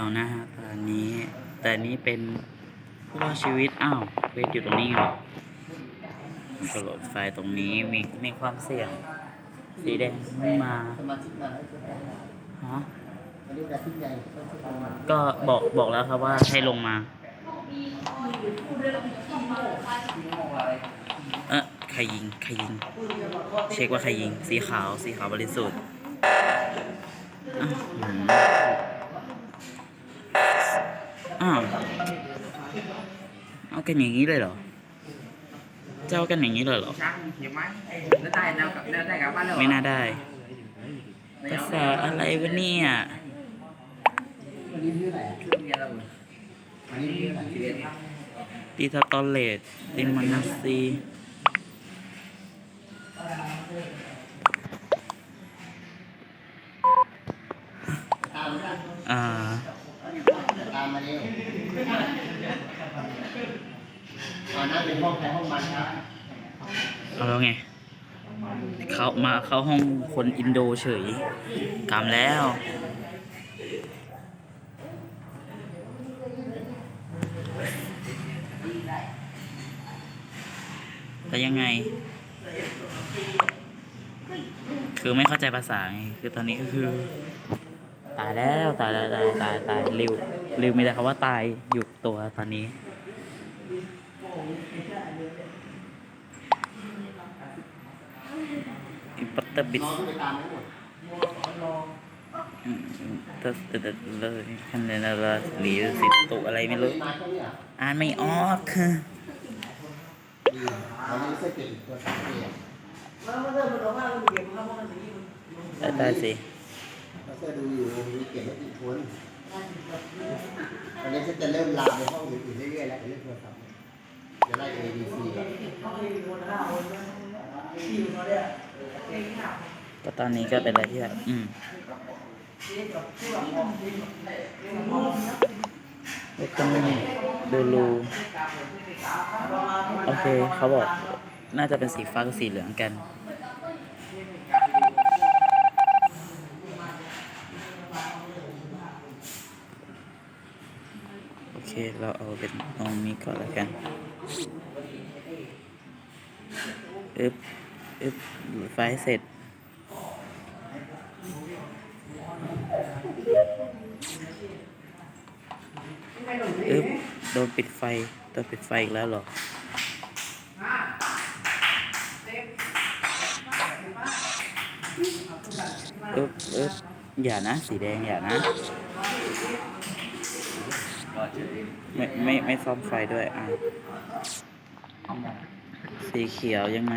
เอานะฮะตอนนี้ แต่นี้เป็นผู้รอดชีวิต อ้าวเวทอยู่ตรงนี้เหรอมันกระโดดไฟตรงนี้มีมีความเสี่ยง สีแดงไม่มาสมาฮะก็บอกบอกแล้วครับว่าให้ลงมาเออใครยิงใครยิง เช็คว่าใครยิง สีขาว สีขาวบริสุทธิ์ กันอย่างนี้เลยเหรอ เจ้ากันอย่างนี้เลยเหรอ ไม่น่าได้ ภาษาอะไรวะเนี่ยตีทาตอเลตติมานัาซีอ่า เร็วเอานั่นเป็นห้องใครห้องมันครับเอาแล้วไง เขามาเข้าห้องคนอินโดเฉยกำแล้ว แต่ยังไง คือไม่เข้าใจภาษาไง คือตอนนี้ก็คือ ตายแล้ว ตายแล้วตายตายตายริวริวมีแต่คำว่าตายอยู่ตัวตอนนี้ อิ ปัตตบิดน้องไปตามไม่หมดตัดตัดตัดเลยคันเดนราหรือสิตุอะไรไม่รู้มาแค่นี้อะอ่านไม่ออกดีวันนี้เสื้อเก่งตัวสามเกียร์ได้ได้สิเราเสื้อดูอยู่มีเก็บไม่กี่คนวันนี้ฉันจะเริ่มลามในห้องอื่นๆเรื่อยๆแล้วเรื่องโทรศัพท์จะไล่ A B C ก็ ตอนนี้ก็เป็นอะไรที่แบบอืมแล้วก็ดูรูโอเคเขาบอกน่าจะเป็นสีฟ้ากับสีเหลืองกันโอเคเราเอาเป็นตรงนี้ก่อนแล้วกันอึบ อึบไฟเสร็จ อึบโดนปิดไฟโดนปิดไฟอีกแล้วเหรอ อึบอึบอย่านะ สีแดงอย่านะ ไม่ไม่ไม่ซ่อมไฟด้วยอะสีเขียวยังไง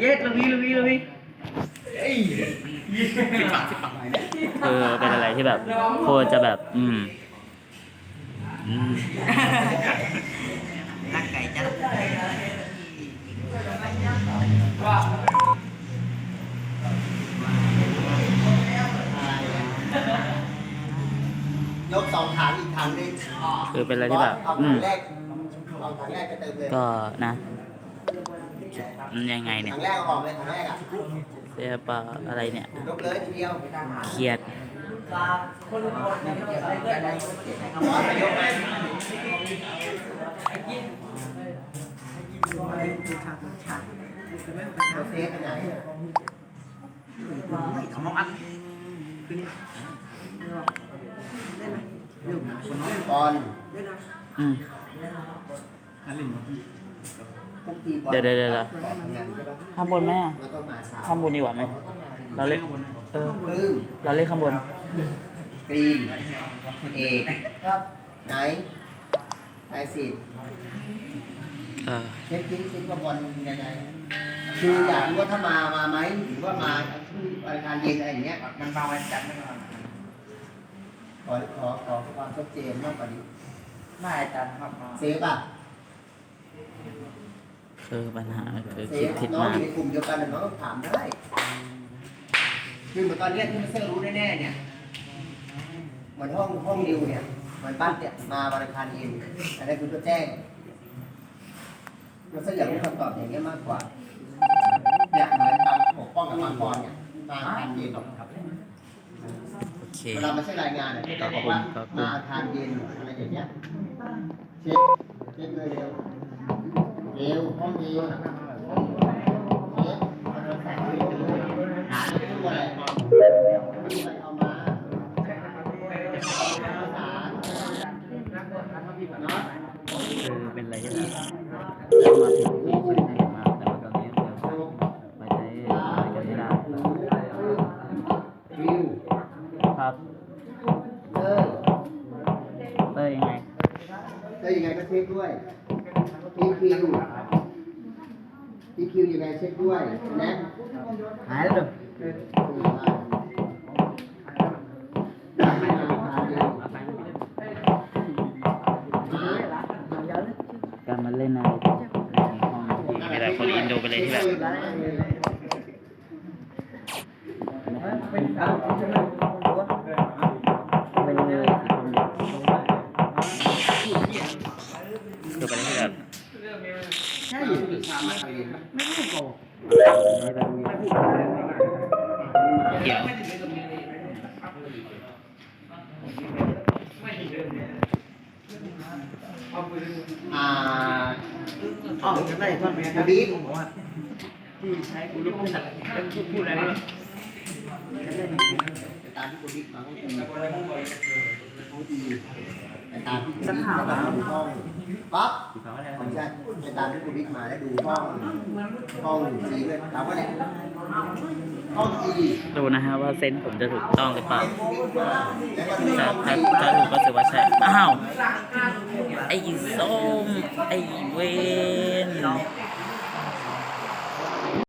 เย็ดละวีละวีละวีสิบบาทสิบบาทคือเป็นอะไรที่แบบโคตรจะแบบ อืมอืมรักไก่จังยกสองถังอีกถังหนึงคือเป็นอะไรที่แบบเอาอืถัมงแรกเอาถังแรกก็เติมเลยก็นะ มันยังไงเนี่ยถังแรกเอาออกเลยถังแรกอะเรียกว่าอะไรเนี่ย ยกเลยทีเดียวเครียดอนไปยกเอาเซฟไปไหนเอามองอันบอลอืมคุกกี้บอล เดี๋ยวเดี๋ยวเดี๋ยวเดี๋ยวทำงานใช่ปะข้างบนแม่แล้วก็มาสามข้างบนดีกว่าไหมเราเล่นเออปลื้มเราเล่นข้างบนกรีนเอกไหนไอซิดเออเช็คทิ้งทิ้งว่าบอลยังไงคืออยากรู้ว่าถ้ามามาไหมหรือว่ามาอาคารเย็นอะไรอย่างเงี้ยมันมาวันจันทร์ไม่มาขอขอขอความชัดเจนมากกว่านี้ไม่อาจารย์ครับมาเซฟอะ คือปัญหาคือเซคิดฟผิดน้องมาอกยู่ในกลุ่มเดียวกันน้องก็ถามได้คือเหมือนตอนเนี้ยที่มันเซอร์รู้แน่ๆเนี่ยเหมือนห้องห้องดิวเนี่ยเหมือนบ้านเนี่ยมาวันอังคารเย็นอันนี้คุณก็แจ้งเราเซอร์อยากรู้คำตอบอย่างเงี้ยมากกว่าเนี่ยเหมือนตามปกป้องกับมังกรเนี่ยมาอังคารเย็นโอเค เวลามาใช้รายงานเนี่ยจะบอกว่ามาอาคารเย็นอะไรอย่างเงี้ยเช็คเช็คเลยเร็ว เร็วห้องเย็นเอ๊ะหาที่ตัวอะไรมีอะไรเอามาเนาะคือเป็นอะไรที่แบบเข้ามาถึงที่ใช้ได้มากแต่ว่าตอนนี้เราไปใช้อะไรกันไม่ได้วิวครับเออเต้ยยังไงแล้วยังไงก็เช็คด้วย พีคิวพีคิวอยังไงเช็คด้วยนะหายแล้วเการมาเล่นอะไรในห้องที่มีแต่คนอินโดไปเลยที่แบบคือไปเลยที่แบบ ช่ทำมาทำเองไม่ต้องโกเกี่ยวอ่าอ๋อจำได้ท่อนแม่บูบิ๊กที่ใช้กูรู้พูดเป็นพูดพูดอะไร นะตามที่บูบิ๊กมาห้องอีห้องอีไปตามที่บูบิ๊กมาดูห้องปั๊บไม่ใช่ไปตามที่คุณบิ๊กมาแล้วดูห้องห้องสีเลยถามว่าเนี่ยห้องอีดูนะฮะว่าเซนผมจะถูกต้องหรือเปล่าคุณบิ๊กมาแล้วก็ดูถ้าถ้าถ้าถูกก็ถือว่าใช่อ้าวไอ้ส้มไอ้เวน